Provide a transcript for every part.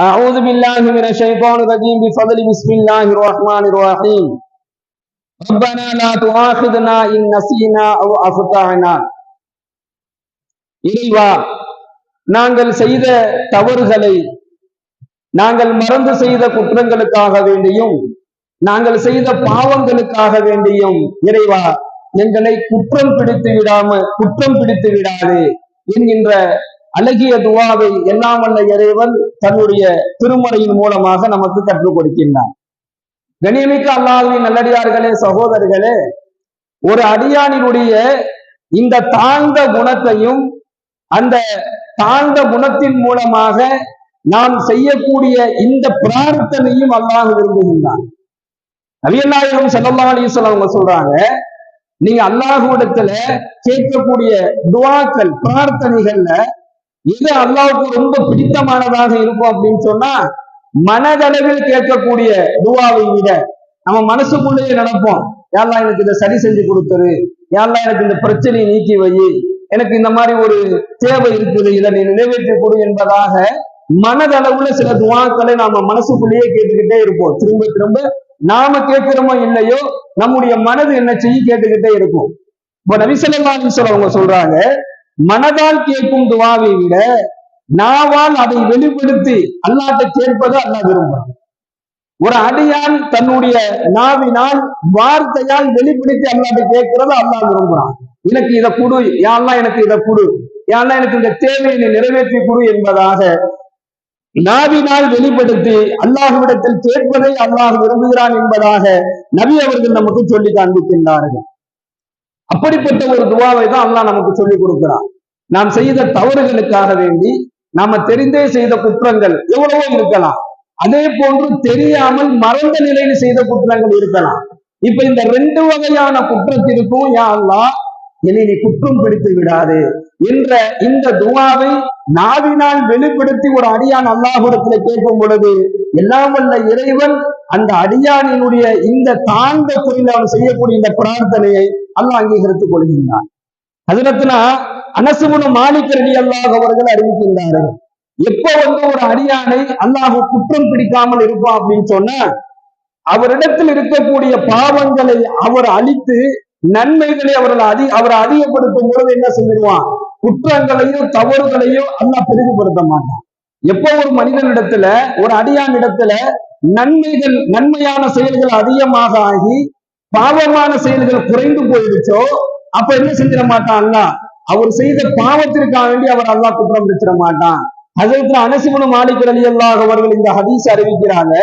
أعوذ بالله من الشيطان الرجيم بفضل بسم الله الرحمن الرحيم ربنا لا تؤاخذنا إن نسينا أو أخطأنا இறைவா நாங்கள் செய்த தவறுகளை நாங்கள் மறந்து செய்த குற்றங்களுக்காக வேண்டியும் நாங்கள் செய்த பாவங்களுக்காக வேண்டியும் இறைவா எங்களை குற்றம் பிடித்து விடாம குற்றம் பிடித்து விடாது என்கின்ற அழகிய துவாவை எல்லாம் வல்ல இறைவன் தன்னுடைய திருமுறையின் மூலமாக நமக்கு கற்றுக் கொடுக்கின்றான். கணியமிக்க அல்லாஹ்வின் நல்லடியார்களே சகோதரர்களே ஒரு அடியானினுடைய இந்த தாழ்ந்த குணத்தையும் அந்த தாழ்ந்த குணத்தின் மூலமாக நாம் செய்யக்கூடிய இந்த பிரார்த்தனையும் அல்லாஹ் விரும்புகின்றான். நபியல்லாயிரம் செல்லல்லா சொல்லவங்க அவங்க சொல்றாங்க நீங்க அல்லாஹுடத்துல கேட்கக்கூடிய துவாக்கள் பிரார்த்தனைகள்ல எது அல்லாவுக்கு ரொம்ப பிடித்தமானதாக இருக்கும் அப்படின்னு சொன்னா மனதளவில் கேட்கக்கூடிய துவாவை விட நம்ம மனசுக்குள்ளேயே நடப்போம். யாரெல்லாம் எனக்கு இதை சரி செஞ்சு கொடுத்துரு. யாரெல்லாம் எனக்கு இந்த பிரச்சனையை நீக்கி வை. எனக்கு இந்த மாதிரி ஒரு தேவை இருக்குது. இதை நீ நிறைவேற்றி கொடு என்பதாக மனதளவுல சில துவாக்களை நாம மனசுக்குள்ளேயே கேட்டுக்கிட்டே இருப்போம். திரும்ப திரும்ப நாம கேட்கிறோமோ இல்லையோ நம்முடைய மனது என்ன செய்ய கேட்டுக்கிட்டே இருக்கும். இப்ப நபிசல்லா அவங்க சொல்றாங்க மனதால் கேட்கும் துவாவை விட நாவால் அதை வெளிப்படுத்தி அல்லாட்ட கேட்பது அல்லா விரும்புறான் ஒரு அடியான் தன்னுடைய நாவினால் வார்த்தையால் வெளிப்படுத்தி அல்லாட்ட கேட்கிறது அல்லா விரும்புறான். எனக்கு இதை கொடு யாரெல்லாம் எனக்கு இதை கொடு யாரெல்லாம் எனக்கு இந்த தேவையை நிறைவேற்றி கொடு என்பதாக நாவினால் வெளிப்படுத்தி அல்லாஹுவிடத்தில் கேட்பதை அல்லாஹ் விரும்புகிறான் என்பதாக நபி அவர்கள் நமக்கு சொல்லி காண்பிக்கின்றார்கள். அப்படிப்பட்ட ஒரு துவாவை தான் அல்லாஹ் நமக்கு சொல்லிக் கொடுக்கிறான். நாம் செய்த தவறுகளுக்காக வேண்டி நாம தெரிந்தே செய்த குற்றங்கள் எவ்வளவோ இருக்கலாம். அதே போன்று தெரியாமல் மறந்த நிலையில் செய்த குற்றங்கள் இருக்கலாம். இப்ப இந்த ரெண்டு வகையான குற்றத்திற்கும் யா அல்லா என்னை நீ குற்றம் பிடித்து விடாது என்ற இந்த துவாவை நாவினால் வெளிப்படுத்தி ஒரு அடியான் அல்லாஹுடத்துல கேட்கும் பொழுது எல்லாம் வல்ல இறைவன் அந்த அடியானினுடைய இந்த தாழ்ந்த குறையில் அவன் செய்யக்கூடிய இந்த பிரார்த்தனையை அல்லாஹ் அங்கீகரித்துக் கொள்கின்றான். அதுலத்தினா அனசுமுன மாலிக் அல்லாஹ் அவர்கள் அறிவிக்கின்றார்கள். எப்ப வந்து ஒரு அடியானை அல்லாஹ் குற்றம் பிடிக்காமல் இருப்பான் அப்படின்னு சொன்னா அவரிடத்தில் இருக்கக்கூடிய பாவங்களை அவர் அழித்து நன்மைகளை அவர்கள் அதி அவரை அதிகப்படுத்தும் பொழுது என்ன செஞ்சிருவான் குற்றங்களையும் தவறுகளையும் அல்லாஹ் பெரிதுபடுத்த மாட்டான். எப்போ ஒரு மனிதனிடத்துல ஒரு அடியான் இடத்துல நன்மைகள் நன்மையான செயல்கள் அதிகமாக ஆகி பாவமான செயல்கள் குறைந்து போயிடுச்சோ அப்ப என்ன செஞ்சிட மாட்டான் அல்லா அவர் செய்த பாவத்திற்காக வேண்டி அவர் அல்லாஹ் குற்றம் பிடிச்சிட மாட்டான். அதற்கு அனசிமனு மாலிக் அலி அல்லாஹ் அவர்கள் இந்த ஹதீஸ் அறிவிக்கிறாங்க.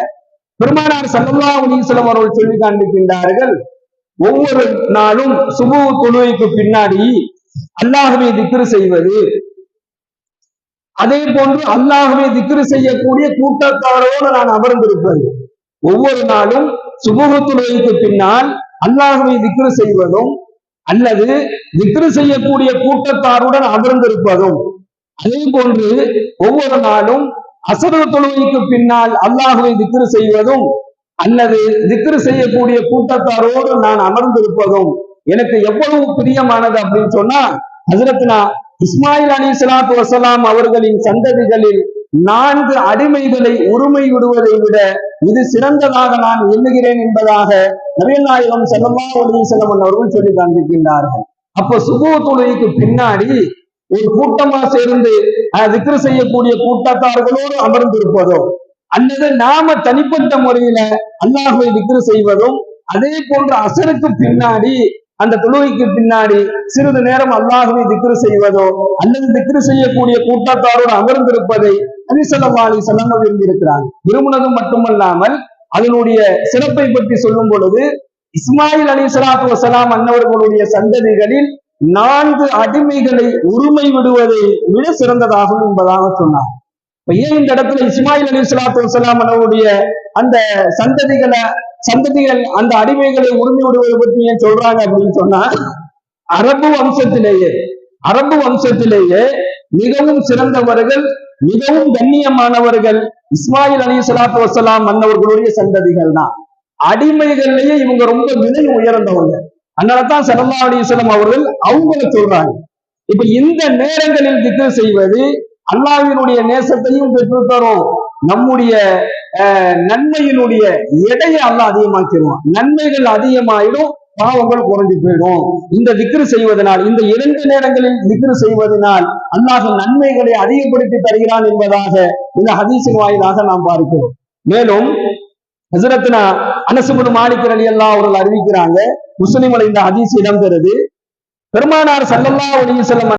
பெருமானார் சல்லா அலிஸ்லம் அவர்கள் சொல்லி காண்பிக்கின்றார்கள் ஒவ்வொரு நாளும் சுபு தொழுவைக்கு பின்னாடி அல்லாஹுவை திக்ரு செய்வது. அதே போன்று அல்லாஹுவை திக்ரு செய்யக்கூடிய கூட்டத்தாரோடு நான் அமர்ந்திருப்பது ஒவ்வொரு நாளும் சுபுக தொழுவைக்கு பின்னால் அல்லாஹுவை திக்ரு செய்வதும் அல்லது திக்ரு செய்யக்கூடிய கூட்டத்தாருடன் அமர்ந்திருப்பதும். அதே போன்று ஒவ்வொரு நாளும் அசரு தொழுகைக்கு பின்னால் அல்லாஹுவை திக்ரு செய்வதும் அல்லது திக்ரு செய்யக்கூடிய கூட்டத்தாரோடு நான் அமர்ந்திருப்பதும் எனக்கு எவ்வளவு பிரியமானது அப்படின்னு சொன்னா ஹசரத்னா இஸ்மாயில் அலி சலாத்து வசலாம் அவர்களின் சந்ததிகளில் நான்கு அடிமைகளை உரிமை விடுவதை விட இது சிறந்ததாக நான் எண்ணுகிறேன் என்பதாக நவீநாயகம் செல்லமா ஒளி செல்லமன் அவர்கள் சொல்லி காண்பிக்கின்றார்கள். அப்ப சுபு தொழுகைக்கு பின்னாடி ஒரு கூட்டமா சேர்ந்து திக்ரு செய்யக்கூடிய கூட்டத்தார்களோடு அமர்ந்திருப்பதோ அல்லது நாம தனிப்பட்ட முறையில அல்லாஹுவை திக்ரு செய்வதும் அதே போன்ற அசருக்கு பின்னாடி அந்த தொழுகைக்கு பின்னாடி சிறிது நேரம் அல்லாஹுவை திக்ரு செய்வதோ அல்லது திக்ரு செய்யக்கூடிய கூட்டத்தாரோடு அமர்ந்திருப்பதை அலிசல்லா சலங்க சல்லாம் விரும்பியிருக்கிறாங்க விரும்பினதும் மட்டுமல்லாமல் அதனுடைய சிறப்பை பற்றி சொல்லும் பொழுது இஸ்மாயில் அலி சலாத்து வசலாம் அன்னவர்களுடைய சந்ததிகளில் நான்கு அடிமைகளை உரிமை விடுவதை விட சிறந்ததாகும் என்பதாக சொன்னார். ஏன் இந்த இடத்துல இஸ்மாயில் அலி சலாத்து வசலாம் அன்னவருடைய அந்த சந்ததிகளை சந்ததிகள் அந்த அடிமைகளை உரிமை விடுவது பற்றி ஏன் சொல்றாங்க அப்படின்னு சொன்னா அரபு வம்சத்திலேயே அரபு வம்சத்திலேயே மிகவும் சிறந்தவர்கள் மிகவும் கண்ணியமானவர்கள் இஸ்மாயில் அலி சலாத்து வசலாம் மன்னவர்களுடைய சந்ததிகள் தான். அடிமைகள்லயே இவங்க ரொம்ப விலை உயர்ந்தவங்க. அதனாலதான் சரமா அலிஸ்லாம் அவர்கள் அவங்கள சொல்றாங்க. இப்ப இந்த நேரங்களில் திக்கு செய்வது அல்லாவினுடைய நேசத்தையும் பெற்று தரும் நம்முடைய நன்மையினுடைய எடையை அல்லாஹ் அதிகமாக்கிடுவான் நன்மைகள் அதிகமாயிடும் பாவங்கள் குறைஞ்சு போயிடும். இந்த திக்ரு செய்வதனால் இந்த இரண்டு நேரங்களில் திக்ரு செய்வதனால் அல்லாஹ் நன்மைகளை அதிகப்படுத்தி தருகிறான் என்பதாக இந்த ஹதீசின் வாயிலாக நாம் பார்க்கிறோம். மேலும் ஹசரத்னா அனசுபுடு மாலிக் அலி அல்லா அவர்கள் அறிவிக்கிறாங்க முஸ்லிம்கள் இந்த ஹதீஸ் இடம்பெறுது. பெருமானார் சல்லல்லா அலைஹி வஸல்லம்